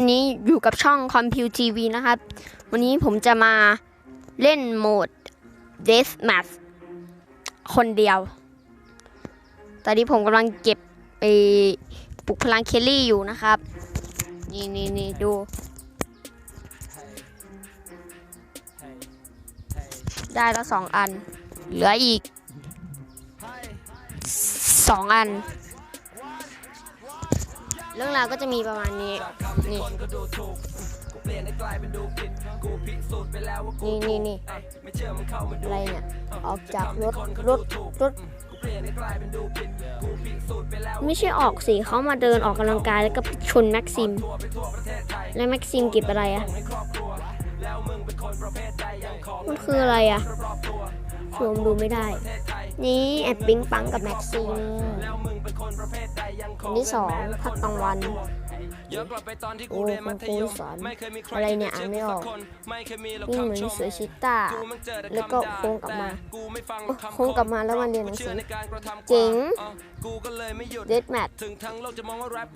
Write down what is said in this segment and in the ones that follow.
วันนี้อยู่กับช่องคอมพิวทีวีนะครับ วันนี้ผมจะมาเล่นโหมด Death Match คนเดียว ตอนนี้ผมกำลังเก็บไปปลุกพลังเคลลี่อยู่นะครับ นี่นี่นี่ดู ได้แล้วสองอัน เหลืออีกสองอัน เรื่องราวก็จะมีประมาณนี้ นี่นี่นี่นี่อะไรเนี่ย ออกจากรถรถรถไม่ใช่ออกสิเขามาเดินออกกำลังกายแล้วก็ชนแม็กซิม แล้วแม็กซิมเก็บอะไรอะมันคืออะไรอะชมดูไม่ได้ นี่แอบปิ๊งปังกับแม็กซิม อันที่สองพักกลางวันโอ้คุณครูสอนอะไรเนี่ยอ่านไม่ออกนี่เหมือนเสือชิต้าแล้วก็โค้งกลับมาโอ้โค้งกลับมาแล้วมาเรียนหนังสือเจ๋งเดดแมท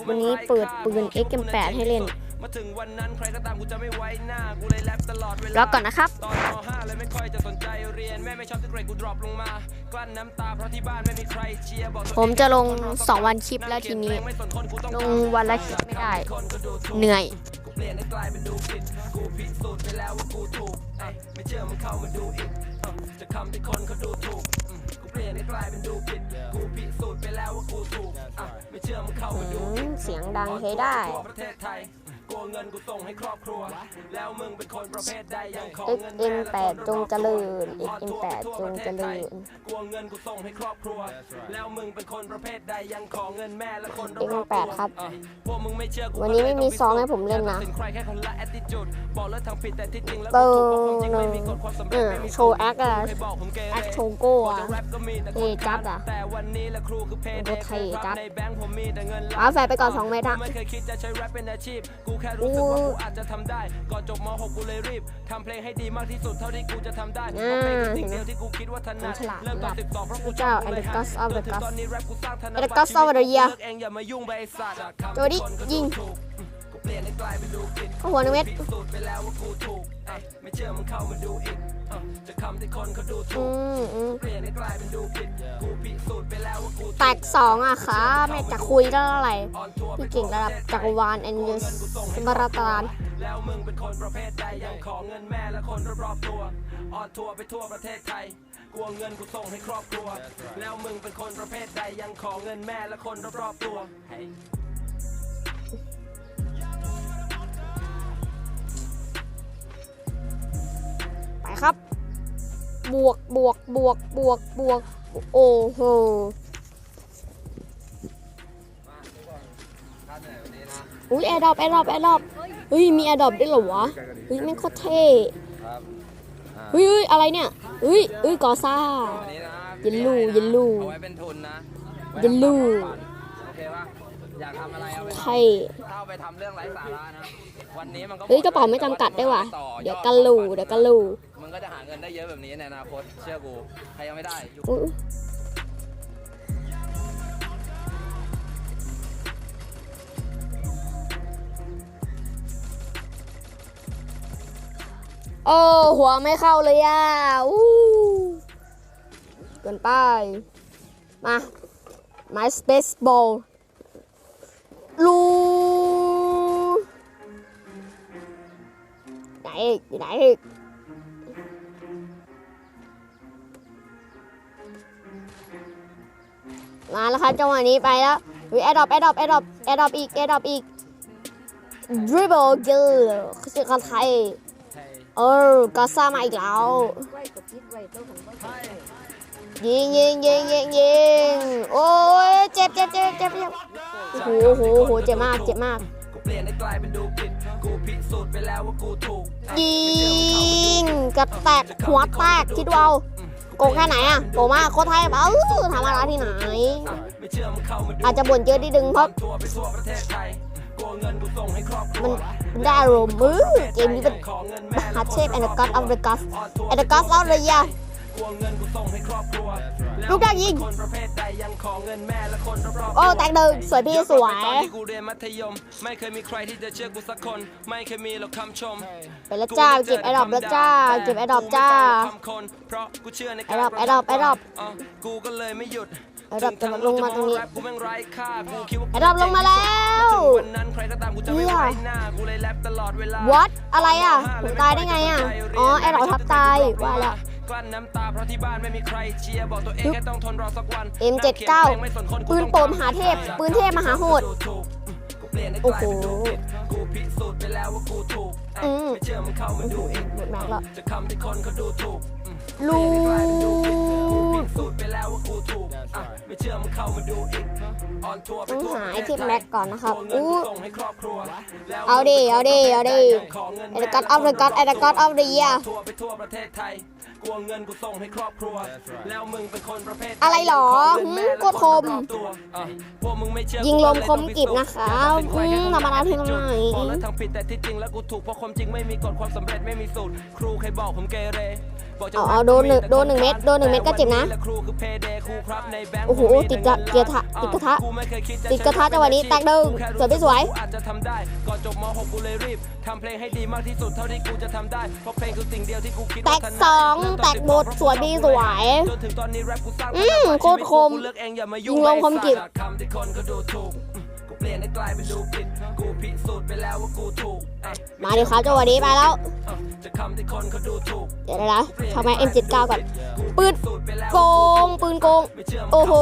วันนี้เปิดปืน XM8 ให้เล่นมาถึงวันนั้นใครก็ตามกูจะไม่ไว้หน้ากูเลยแรปตลอดเวลาแล้วก่อนนะครับตอนม .5 เลยไม่ค่อยจะสนใจเรียนแม่ไม่ชอบที่เกรดกูดรอปลงมากลั้นน้ำตาเพราะที่บ้านไม่มีใครเชียร์บอกผมจะลง 2 วันคลิปแล้วทีนี้ไม่สนคนกูต้องลงวันละคลิปไม่ได้ เหนื่อยกูเป ลี่ยนให้กลายเป็นดูผิด กูพิสูจน์ไปแล้วว่ากูถูกเอ้ยไม่เชื่อมึงเข้ามาดูอีกเอ้าจะคำที่คนเขาดูถูกอืมกูเปลี่ยนให้กลายเป็นดูผิด กูพิสูจน์ไปแล้วว่ากูถูกอะไม่เชื่อมึงเข้ามาดูอืมเสียงดังใช้ได้ทั่วประเทศไทย กลัวเงินกูส่งให้ครอบครัว แล้วมึงเป็นคนประเภทใดยังขอเงินแม่และ XM8 จงเจริญ XM8 จงเจริญ กลัวเงินกูส่งให้ครอบครัว แล้วมึงเป็นคนประเภทใดยังขอเงินแม่และคนรอบๆ XM8 ครับอะพวกมึงไม่เชื่อกูวันนี้ไม่มีซองให้ผมเล่นนะตัดสิใครแค่คนละ attitude บอกเลิกทางผิดแต่ที่จริงแล้วเติกูมถูกบอกความจริงไม่มีกฎความสำเอเร็จอไม่มีโชว์แอคอะใครบอกผมเกเรแอคโชโก้อะจะแรปก็มีแต่คเฮ้นยจัดอะแต่วันนี้แหละครูคือเพย์โคตรเท่จัดในแบงค์ผมมีแต่เงินล้านเอาแฟนไปก่อน2เมตรอะไม่เคยคิดจะใช้แรปเป็นอาชีพกูแค่รู้สึกว่ากูอาจจะทำได้ ก่อนจบม .6 กูเลยรีบทำเพลงให้ดีมากที่สุดเท่าที่กูจะทำได้อ่าเพราะเพลงคือสิ่งเดียวที่กูคิดว่าถนัดฉลาดเริ่มตอนฉลาด12เพราะกูเจ้าชอบ and the gods of the จนถึง gods ตอนนี้แรปกูสร้างธน and the บัตร gods of the year เลิกเองอย่ามายุ่งไปไอ้สัตว์โจดิยิงกูเปลี่ยนให้กลายเป็นดูผิดเข้าหัวหนึ่งเม็ดพิสูจน์ไปแล้วว่ากูถูกเอ้ยไม่เชื่อมึงเข้ามาดูอีกเอ้า จะคำที่คนเขาดูถูอืกมอืมเปลี่ยนให้กลายเป็นดูผิดกูพิสูจน์ไปแล้วว่ากูถูกแตกสองอะครับแม่จะคุยได้อะไรพี่เก่งระดับจักรวาลแอนเดอร์สมรตานแล้วมึงเป็นคนประเภทใดยังขอเงินแม่และคนรอบๆตัวออนทัวร์ไปทั่วประเทศไทยกลัวเงินกูส่งให้ครอบครัว แล้วมึงเป็นคนประเภทใดยังขอเงินแม่และคนรอบๆตัว ครับ บวกบวกบวกบวกบวก โอ้โหอุ้ยแอร์ดรอปแอร์ดรอปแอร์ดรอปเฮ้ย มีแอร์ดรอปด้วยเหรอวะ เฮ้ยแม่งโคตรเท่เฮ้ยเฮ้ยอะไรเนี่ยเฮ้ยเฮ้ยกอซ่าอันนี้นะยินลู่ยินลู่เอาไว้เป็นทุนนะยินลู่โอเคปะอยากทำอะไรเอาไปทำเท่ถ้าเอาไปทำเรื่องไร้สาระนะวันนี้มันก็เฮ้ยกระเป๋าไม่จำกัดได้วยว่ะต่อเดี๋ยวกันลูเดี๋ยวกันลูมึง ก็จะหาเงินได้เยอะแบบนี้ในอนาคต เชื่อกู ใครยังไม่ได้อยู่อุ๊ยโอ้หัวไม่เข้าเลยอะอู้เกินไป มา My Space Ball ลูไหนอีกอยู่ไหนอีก มาแล้วครับจังหวะนี้ไปแล้ววิแอดดอปแอดดอปแอดดอปแอดดอปอีกแอดดอปอีกดริบเบิลเกอร์เสียงไทยเออกาซ่ามาอีกแล้วยิงยิงยิงยิงยิงโอ้ยเจ็บเจ็บเจ็บเจ็บเจ็บโอ้โหโหโหเจ็บมากเจ็บมากเปลี่ยนให้กลายเป็นดูผิดกูพิสูจน์ไปแล้วว่ากูถูกยิงกระแตกหัวแตกคิดดูเอา กงแค่ไหนอะโกงมากโคตรไทยเปล่าทำอะไรที่ไหน อาจจะบ่นเยอะนิดนึงเพราะมันมันได้อารมณ์มือเกมนี้เป็นขอเงินมแม่หาเทพ and the god of the gods and the God of the year กลัวเงินกูส่งให้ครอบครัวแวลูกดาวยิงคนประเภทใดยังขอเงินแม่และคนรอบๆโอ้แตกหนึ่งสวยพี่สวยตอนที่กูเรียนมัธยม ไม่เคยมีใครที่จะเชื่อกูสักคน ไม่เคยมีหรอกคำชมไปแล้วจ้าเก็บไอ้ดอกแล้วจ้าเก็บไอ้ดอกจ้าคำคนเพราะกูเชื่อในไอ้ดอกไอ้ดอกไอ้ดอกเกูก็เลยไม่หยุดไอ้ดอกจะมาลงมาตรงนี้กูแม่งไร้ค่ากูคิดว่าไอ้ดอกลงมาแล้วถึงวันนั้นใครก็ตามกูจะไม่เหี้ยไว้หน้ากูเลยแรปตลอดเวลาวัดอะไรอะผมตายได้ไงอะ อ๋อไอ้ดอกทับตายว่าแล้วก ลั้นน้ำตาเพราะที่บ้านไม่มีใครเชียร์บอกตัวเองแค่ต้องทนรอสักวัน M79 ปืนโปรมหาเทพ ปืนเทพมหาโหดกูเปลี่ยนให้โอ้กลายโหเป็นดูผิดกูพิสูจน์ไปแล้วว่ากูถูกอืมไม่เชื่อมึงเข้ามาดูเองหมดแม็กแล้วจะคำที่คนเขาดูถูกลูดพิสูจน์ไปแล้วว่ากูถูกอะไม่เชื่อมึงเข้ามาดูอีกออนทัวร์ไปต้องทั่วหาประไอเทเทศมไทแม็ยกก่อนนะครับตัวเงินอู้กูส่งให้ครอบครัวแล้วเอาดิเอาดิเอาดิไอ้กัดออฟเดอะกัดไอ้กัดออฟเดอะเยียทัวร์ไปทั่วประเทศไทย กลัวเงินกูส่งให้ครอบครัว แล้วมึงเป็นคนประเภทอะไรหรอขเงินแม่หืมกดคมและนรอบตัวอะพวกมึงไม่เชื่อยิงลมกูคมกริบนะคะอืมธรรมดาที่ไหนบอกแล้วทางผิดแต่ที่จริงแล้วกูถูกเพราะความจริงไม่มีกฎความสำเร็จไม่มีสูตร ครูเคยบอกผมเกเรบอกจะ เอาเอาโดนหนึ่งโดนหนึ่งเม็ดโดนหนึ่งเม็ดก็เจ็บนะและครูคือเพเดครูครับในแบงค์โอ้โหติดกระเกียร์ทะติดกระทะกูไม่เคยคิดจติดกระทะจังหวะนี้แตกดึงสวยไม่สวยกูอาจจะทำได้ก่อนจบม .6 กูเลยรีบทำเพลงให้ดีมากที่สุดเท่าที่กูจะทำได้เพราะเพลงคือสิ่งเดียวที่กูคิดแตว่ากถนัดสองแตกหมดสวยพี่สวยจนถึงตอนนี้แรปกูสร้างอืมโคตรคมกูเลือกเองอย่ามายิยุ่งงลมคมกริบ ปลี่ยนให้กลายเป็นดูผิดกูพิสูจน์ไปแล้วว่ากูถูกเอ้ยมาดิครับจังหวะนี้ไปแล้วเอ้าจากคำที่คนเขาดูถูกเดี๋ยวนะทำไม M79 ก่อน ปืนสูตรไปแล้วโกง ปืนโกงไม่เชื่มึงโอ้โห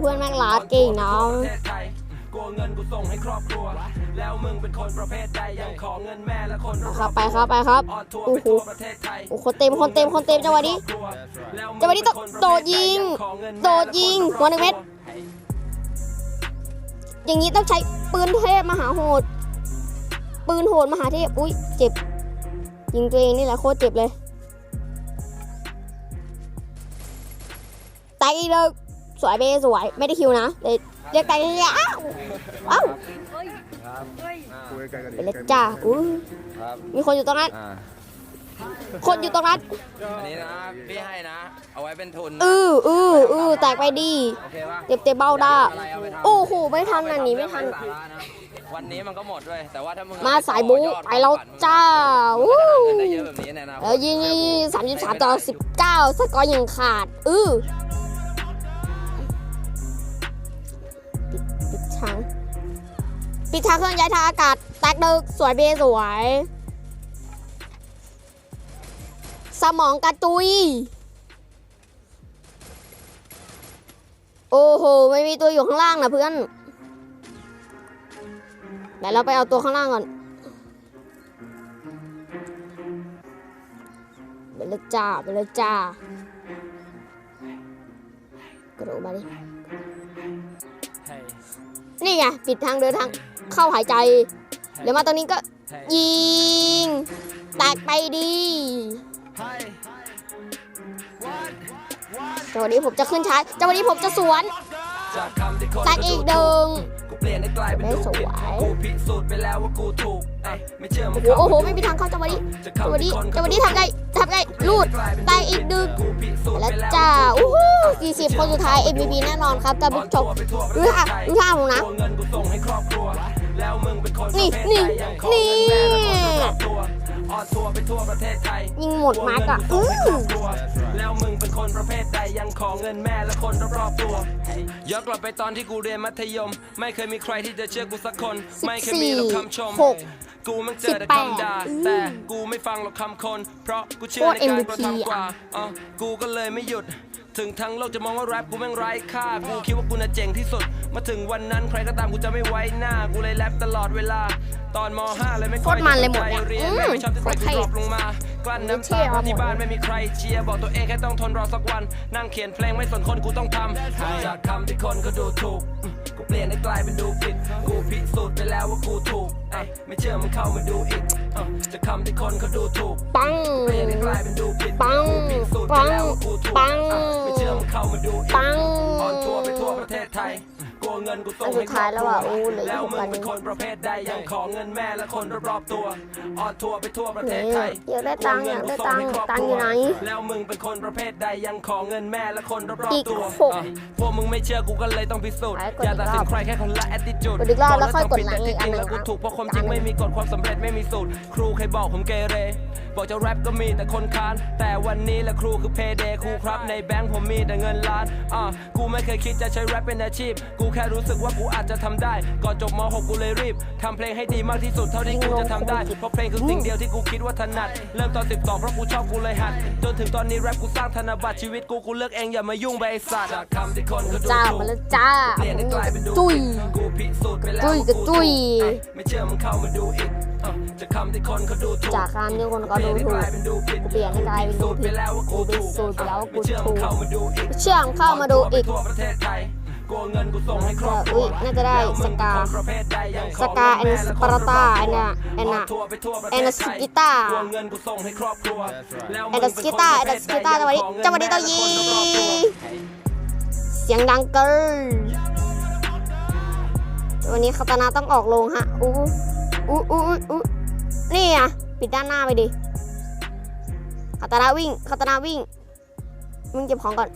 เพื่อนแม่งลาดเก่งเนาะประเทศไทยกลัวเงินกูส่งให้ครอบครัว แล้วมึงเป็นคนประเภทใดยังขอเงินแม่และคนรอบครับไปครับไปครับออนทัวร์โอ้ไปโหทั่วประเทศไทยโอ้โหคนเต็มคนเต็มคนเต็มจังหวะนี้จังหวะนี้ต้องโดดยิงโดดยิงหัวหนึ่งเม็ด อย่างนี้ต้องใช้ปืนเทพมหาโหด ปืนโหดมหาเทพ อุ้ยเจ็บ ยิงตัวเองนี่แหละโคตรเจ็บเลยตายอีกเลยสวยเบสวย ไม่ได้คิวนะเลยเรียกตายอย่างเงี้ยอ้าวอ้าวไปเลยจ้าอู้ครับมีคนอยู่ตรงนั้น อ่า คนอยู่ตรงนั้น อันนี้นะ พี่ให้นะ เอาไว้เป็นทุนอืออืออือแตกไปดี โอเคปะเจ็บเจ็บเบ้าด้าอะไรเอาไปทำโอ้โห ไม่ทันอันนี้ไม่ทันสาระนะวันนี้มันก็หมดด้วย แต่ว่าถ้ามึงมาสายบู๊ไปแล้วจ้าวู้เงินได้เยอะแบบนี้ในอนาคตแล้วยิงสามสิบสามต่อสิบเก้าสกอร์ยังขาด อือปิดปิดทางปิดทางเครื่องย้ายทางอากาศ แตกดึกสวยเบสวย สมองกระจุย โอ้โห ไม่มีตัวอยู่ข้างล่างนะเพื่อนเดี๋ยวเราไปเอาตัวข้างล่างก่อนไปเลยจ้าไปเลยจ้ากระโดดมาดิ นี่ไงปิดทางเดินทางเข้าหายใจ เดี๋ยวมาตรงนี้ก็ยิงแตกไปดี จังหวะนี้ผมจะขึ้นชาร์จจังหวะนี้ผมจะสวนจากคำที่คนแตกอีกเดิงกูเปลี่ยนให้กลายเป็นดูผิดไม่สวยกูพิสูจน์ไปแล้วว่ากูถูกเอ้ยไม่เชื่อมึโอ้งโหเข้าโอ้โห ไม่มีทางเข้าจังหวะนี้จังหวะนี้จังหวะนี้ทำไงทำไงลูดแตกอีกดึงกูพิสูจน์แล้วไปจ้าอู้หู40คนสุดท้าย MVP แน่นอนครับท่านผู้ชมดูท่าดูท่าผมนะตัวเงินกูส่งให้ครอบครัวแล้วมึงเป็นคน นี่ประเภทนี่ใดยังขอเงิแม่และคนรอบตัวออนทัวร์ไปทั่วประเทศไทยยิงหมดมาร์กอะกลัอืวเงินกูส่งอให้ครอบครัวแล้วมึงเป็นคนประเภทใดยังขอเงินแม่และคนรอบๆตัวย้อนกลับไปตอนที่กูเรียนมัธยม ไม่เคยมีใครที่จะเชื่อกูสักคน ไม่เคยมีหรอกคำชมหกกูมันเจอแต่สิบแปดคำด่าอืมแต่กูไม่ฟังหรอกคำคน เพราะกูเชื่อโคตในรการ MVP กระทำกว่าอะกูก็เลยไม่หยุด ถึงทั้งโลกจะมองว่าแรปกูแม่งไร้ค่า กูคิดว่ากูน่ะเจ๋งที่สุด มาถึงวันนั้นใครก็ตามกูจะไม่ไว้หน้า กูเลยแรปตลอดเวลา ตอนม .5 เลยไม่ค่อยโคตรมันเลยหมดจะเนี่ยเรียนอืมไม่ชอบที่โคใส่ตรเท่กูดรอปลงมากลั้นน้ำเท่ตาเพเอาราะหมดที่บ้านไม่มีใครเชียร์บอกตัวเองแค่ต้องทนรอสักวัน นั่งเขียนเพลงไม่สนคนกูต้องทำจากคำที่คนเขาดูถูกอืม กูเปลี่ยนให้กลายเป็นดูผิด กูพิสูจน์ไปแล้วว่ากูถูกเอ้ยไม่เชื่อมึงเข้ามาดูอีกเอ้าจากคำที่คนเขาดูถูก ปัง เปลี่ยนให้กลายเป็นดูผิด ปัง กูพิสูจน์ไปแล้วว่ากูถูกปังอะไม่เชื่อมึงเข้ามาดูอีก ปัง ออนทัวร์ไปทั่วประเทศไทยกลัว เงินกูส่อังนสุให้ดครท้าอยบแล้วครัวอะโอ้เหลือแล้วอีกมึงกันหเป็นึนงคนประเภทใดยังขอเงินแม่และคนรอบๆตัวออนทัวร์ไปทั่วประเทนี่ศไทยอยากได้ตังค์อยากได้ตังค์ตังค์อยู่ไหนแล้วมึงเป็นคนประเภทใดยังขอเงินแม่และคนรอบอีกๆตัวหกอะพวกมึงไม่เชื่อกูก็เลยต้องพิสูจน์ไปกดอย่าอีกตัดรสิอนบใครแค่คนละ attitude กดอีกรอบแล้วค่อยกดหลังบอีกอันหนึ่งแล้วกูถูกเพราะความจริงไม่มีกฎความสำเร็จไม่มีสูตรครูเคยบอกผมเกเรบอกจะแรปก็มีแต่คนค้าน แต่วันนี้แหละครูคือเพเดครูครับในแบงค์ผมมีแต่เงินล้านอะกูไม่เคยคิดจะใช้แรปเป็นอาชีพ กูแค่รู้สึกว่ากูอาจจะทำได้ ก่อนจบม .6 กูเลยรีบทำเพลงให้ดีมากที่สุดเท่าที่กูจะทำได้ เพราะเพลงคือสิ่งเดียวที่กูคิดว่าถนัด เริ่มตอน 12 เพราะกูชอบกูเลยหัด จนถึงตอนนี้แรปกูสร้างธนบัตรชีวิตกูกูเลือกเองอย่ามายุ่งไปไอ้สัตว์จากคำที่คนเขาดูจ้าถูกมาแล้วจ้าเปลี่ยนให้กลายเป็นดูจุ้ยกูพิสูจน์ไปแล้วจุ้ยว่ากับกูจุ้ยถูกไม่เชื่อมึงเข้ามาดูอีกเอ้าจากคำที่คนเขาดูถูกจากคำที่คนเขาดูถูกกูเปลี่ยนให้กลายเป็นดูผิดกูพิสูจน์ไปแล้วว่ากูถูกเชื่อมเข้ามาดูอีกทั่วประเทศไทย กลัวเงินกูส่งให้ครอบครัอุ๊วยน่าจะได้สกาแล้วมึงเป็นคนประเภทใดยังขสกาแอนสปาร์ตาแอนน่ะแอนน่ะทั่วไปทั่วประเทศแอนน่ะไทยสกิต้ากลัวเงินกูส่งให้ครอบครัวแล้วแอนดัสกิต้าแอนดัสกิต้าจังหวะนี้จังหวะนี้ต้องยิงเสียงดังเกินวันนี้คาตานาต้องออกลงฮะอู้อู้อู้อู้อู้นี่อะปิดด้านหน้าไปดิคาตานาวิ่งคาตานาวิ่งมึงเก็บของก่อน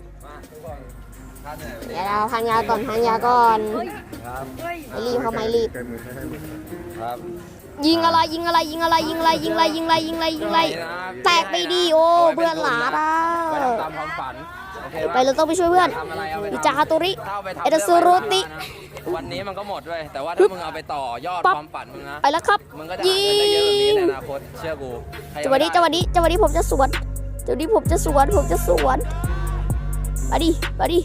เหนื่อยเดี๋ยวเราพันยาก่อนพันยาก่อนครับไม่รีบเขาไม่รีบ ครับยิงอะไรยิงอะไรยิงอะไรยิงอะไรยิงอะไรยิงอะไรยิงอะไรยิงอะไรแตกไปดีโอเพื่อนหลาดอะไปทำตามความฝันโอเคปะไปเราต้องไปช่วยเพื่อนทำอะไรเอาไปอิทำจาฮาโตริถ้าาไปทำเอเดซูโรติ วันนี้มันก็หมดด้วยแต่ว่าถ้ามึงเอาไปต่อยอดปั๊บความฝันมึงนะไปแล้วครับมึงก็จะยิหาเงินได้เยอะแบบนี้ในงอนาคตเชื่อกูใครจังหวะนี้จังหวะนี้จังหวะนี้ผมจะสวนจังหวะนี้ผมจะสวนผมจะสวนมาดิมาดิ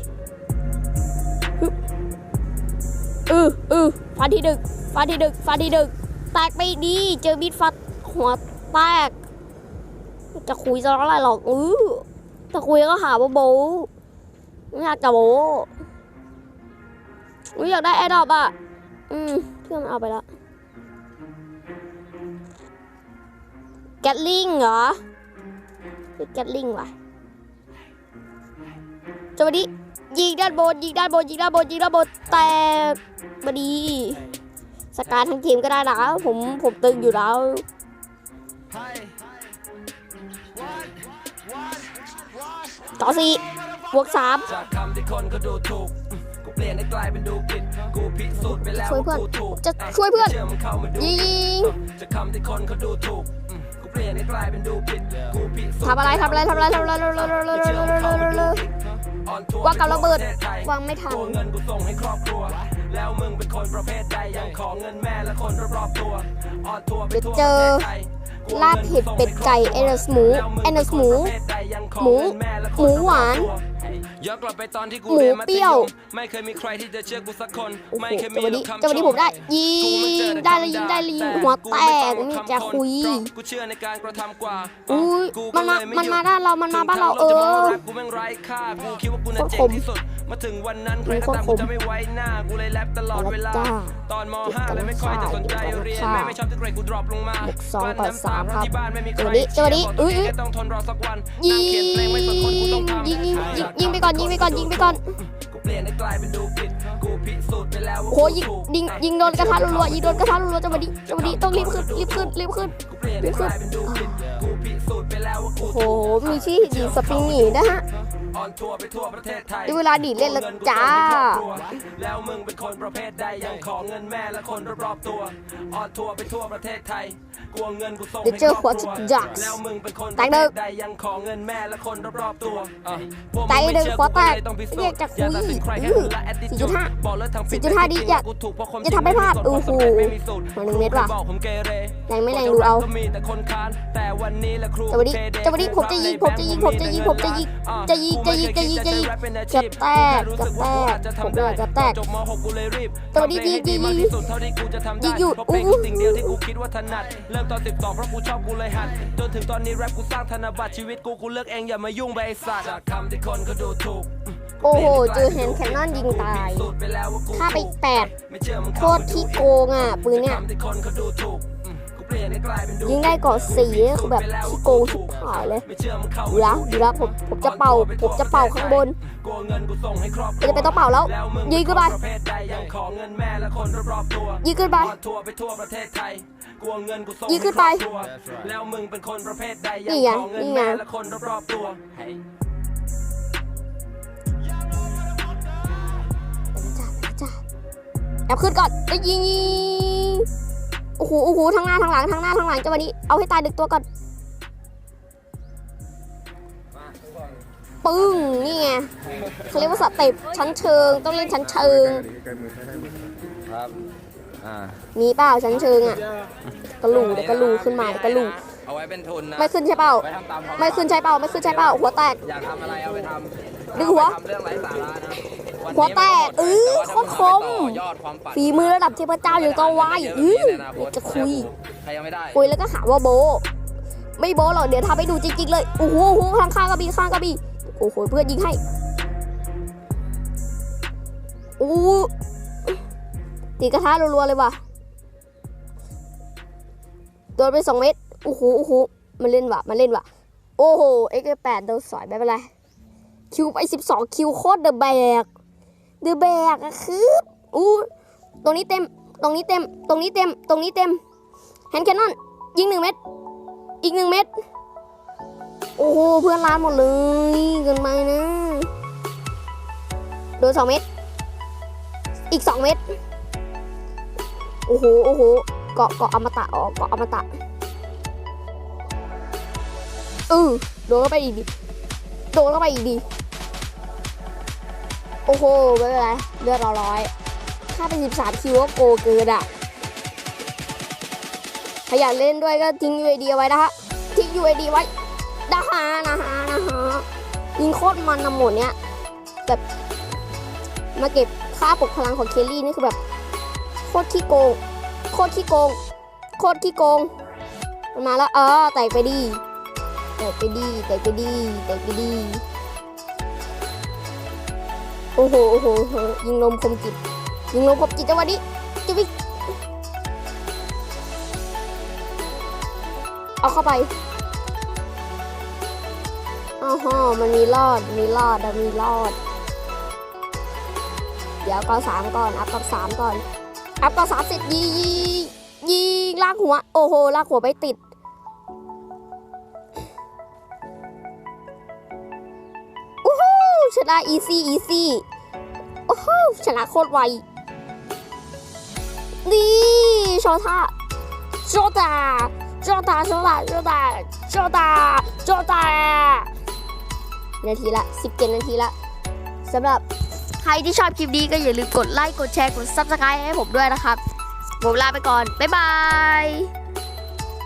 ออเอฟันที่ดึก ฟันที่ดึก ฟันที่ดึก แตกไปดี เจอมีดฟันหัวแตก จะคุยจะอะไรหรอกเออจะคุยก็หาว่าโบไม่อยากจะโบอุ๊ยอยากได้แอดอปอะ อืมเพื่อนเอาไปแล้วแกตลิงเหรอคือแกตลิงว่ะสวัสดี ยิงด้านบนยิงด้านบนยิงด้านบนยิงด้านบนแต่บดีสการทั้งทีมก็ได้นะผมผมตึงอยู่แล้วต่อสี่บวกสามช่วยเพื่อนจะช่วยเพื่อนยิงทำอะไรทำอะไรทำอะไรทำอะไรทำอะไร ว่ากับระเบิดวางไม่ทันเงินกูส่งให้ครอบครัว แล้วมึงเป็นคนประเภทใดยังขอเงินแม่และคนรอบตัวออนทัวร์ไปทั่วประเทศไทย ลาบเห็ดเป็ดไก่เอเนสหมูเอเนสหมู หมู หมูหวานย้อนกลับไปตอนที่กูหมูเรียนมัธเปรี้ยวมไม่เคยมีใครที่จะเชื่อกูสักคนโอ้โหไม่เคยจัมีงหวะหรอนี้กคำจังหวะนี้ชผมได้ยิกูไม่เจงอได้เลยยิงได้เลยยิงหัวแตกไม่จะคุยกูเชื่อในการกระทำกว่าอุ้ยกูมันมาก็เลยไมันมาด้านเรามันมาบ้านเราเอถึงทงอโลกจะมงว่รักกูแม่งไร้ค่ากูคิดว่ากูน่ะโคตรเจ๋คงมที่สุด มาถึงวันนั้นใครโคก็ตรตามคกูมจะไม่ไว้หน้ากูเลยแรปตลอดเวลาจ้าตอนม .5 เลยไม่ค่อยจะสนใจเรียนแม่ไม่ชอบที่เกรดกูดรอปลงมาบวกสองต่อสามครับที่บ้านไม่มีใคจัรงหวะนี้จังหวะนี้เชียร์บอกตัวอื้อเงแค่ต้องทนรอสักวันยินั่งงเขียนเพลงไม่สนคนกูต้องทำยิงยิงยิงยิงไปก่อนยิงไปก่อนยิงไปก่อนกูเปลี่ยนให้กลายเป็นดูผิดกูพิสูจน์ไปแล้วว่าโอ้โหกูยิงถูกยิงยิงโดนกระทะรัวๆยิงโดนกระทะรัวๆจังหวะนี้จังหวะนี้ต้องรีบขึ้นรีบขึ้นรีบขึ้นกูเปลี่ยนให้กลายเป็นดูผิดกูพิสูจน์ไปแล้วว่ากูโอ้โหมีชื่อดีสปริงหนีนะฮะ ออนทัวร์ไปทั่วประเทศไทยได้เวลาดีดเล่นแล้วจ้า แล้วมึงเป็นคนประเภทใดยังขอเงินแม่และคนรอบๆตัวออนทัวร์ไปทั่วประเทศไทยกลัวเงินกูส่งเดี๋ยวเจอหัวจุดจักรแล้วมึงเป็นคนปแตระกเภดึทกใดยังขอเงินแม่และคนรอบๆตัวอะพวกแตมึกงดึไม่กเชื่อหัวกูแตกเลยต้องพิสูจเรียกน์จากอย่าคุตัดยสินใครแค่อื้อคนละ attitude 4.5บอกเลยทำผิด4.5ดิอย่ากูถูกเพราะความอย่าทำให้พลาดจริงโอ้โหไม่มีสูตรมาหนึ่งเม็ดว่ะบอกผมเกเรแรงไม่แรงดูเอาก็มีแต่คนค้านแต่วันนี้แหละครูจังหวะนี้เพเดจังหวะนี้ผมจะยิงผมจะยิงผมจะยิงผมจะยิงจะยิงจะยิงจะยิงจะยิงเกือบแตกเกือบแตกผมเลยเกือบแตกจบม .6 กูเลยรีบจังหวะนี้ยิงยิงยิงที่สุดเท่าที่กูจะทำได้ยิงหยุดเพราะเป็นสิ่งเดียวที่กูคิดว่าถนัดเริ่มตอน12เพราะกูชอบกูเลยหัดจนถึงตอนนี้แรปกูสร้างธนบัตรชีวิตกูกูเลือกเองอย่ามายุ่งไปไอ้สัตว์จากคำที่คนเขาดูถูกโอ้โหเจอแฮนด์แคนนอนยิงตายสูตรไปแล้วว่ากูถ้าไปแปดไม่เชื่อมึงโคตรที่โกงอะปืนเนี่ย ยนให้กลายเป็นดูยิงได้เกาะสีนี่คือแบบขี้โกงชิบหายเลยไม่เชื่อมึงเข้าดูนะดูนะผมผมจะเป่า ผมจะเป่าข้างบนกลัวเงินกูส่งให้ครอบครัไม่วจำเป็นต้องเป่าแล้วแล้วมึงยิงขึ้นไปประเภทใดยังขอเงินแม่และคนรอบๆตัวยิงขึ้นไปออนทัวร์ไปทั่วประเทศไทยกลัวเงินกูส่งยิงขึ้นไปให้ครอบครัวแล้วมึงเป็นคนประเภทใดยันี่งไงขอเงินนี่ไงแม่และคนรอบๆตัวเฮ้ยจ้าจ้าแอบขึ้นก่อนไปยิง โอ้โหโอ้โหทั้งหน้าทั้งหลังทั้งหน้าทั้งหลังจังหวะนี้เอาให้ตายดึกตัวก่อนปึ้งนี่ไงเขาเรียกว่าสเต็ปชั้นเชิง ต้องเล่นชั้นเชิงครับอ่ามีเปล่าชั้นเชิงอะกระลูเดี๋ยวกระลูขึ้นมาเดี๋ยวกระลูเอาไว้เป็นทุนนะไม่ขึ้นใช่เปล่าไว้ทำตามความไม่ขึ้นใช่เปล่าไม่ขึ้นใช่เปล่าหัวแตกอยากทำอะไรเอาไปทำดึงหัวเอาไปทำเรื่องไร้สาระนะนนี้ หัวแตกมันหมดเออแต่ว่าถ้าโคตรคมงเอาไปต่อยอดความฝันฝีมือระดับเทพเจ้าอย่างตัววายอื้อจะคุยใครยังไม่ได้คุยแล้วก็หาว่าโบ ไม่โบหรอกเดี๋ยวทำให้ดูจริงๆเลยโอ้โหโอ้โหข้างข้างกระบี่ข้างกระบี่โอ้โหเพื่อนยิงให้โอ้โหตีกระทะรัวๆเลยว่ะโดนไปสองเม็ดโอ้โหโอ้โหมันเล่นว่ะมันเล่นว่ะโอ้โหเอ็กแปดโดนสอยไม่เป็นไรคิวไปสิบสองคิวโคตรเดอะแบก เดือแบกอะคืออู้ตรงนี้เต็ม ตรงนี้เต็ม ตรงนี้เต็ม ตรงนี้เต็มแฮนด์แคนนอนยิงหนึ่งเม็ด อีกหนึ่งเม็ด โอ้โห เพื่อนร้านหมดเลยเกินไปนะ โดนสองเม็ด อีกสองเม็ด โอ้โห โอ้โห เกาะเกาะอมตะอ๋อเกาะอมตะเออโดนเข้าไปอีกดิ โดนเข้าไปอีกดิ อ้โหไม่เป็นไรเลือดเราร้อยถ้าเป็นสิบสามคิวก็โกเกินอะถ้าอยากเล่นด้วยก็ทิ้ง UAD เอาไว้นะฮะ ทิ้ง UAD ไว้นะฮะนะฮะนะฮะยิงโคตรมันนะหมดเนี้ยแบบมาเก็บค่าปกพลังของเคลลี่นี่คือแบบ โคตรขี้โกง โคตรขี้โกง โคตรขี้โกงมันมาแล้วเออแตกไปดีแตกไปดีแตกไปดีแตกไปดี โอ้โหโอ้โหโอ้โหยิงลมคมจิตยิงลมคมจิตจังหวะนี้จะวิเอาเข้าไปอ้าวฮอมันมีรอด มีรอดมีรอด เดี๋ยวก็สามก่อน อัพกับสามก่อน อัพกับสามเสร็จยิงยิงยิงลากหัว โอ้โห ลากหัวไปติด ชนะอีซี่อีซี่โอ้โหชนะโคตรไวนี่โชว์ท่าโชว์ตาโชว์ตาโชว์ตาโชว์ตาโชว์ตาโชว์ตานาทีละ17นาทีละสำหรับใครที่ชอบคลิปนี้ก็อย่าลืมกดไลค์กดแชร์กด Subscribe ให้ผมด้วยนะครับ ผมลาไปก่อน บ๊ายบาย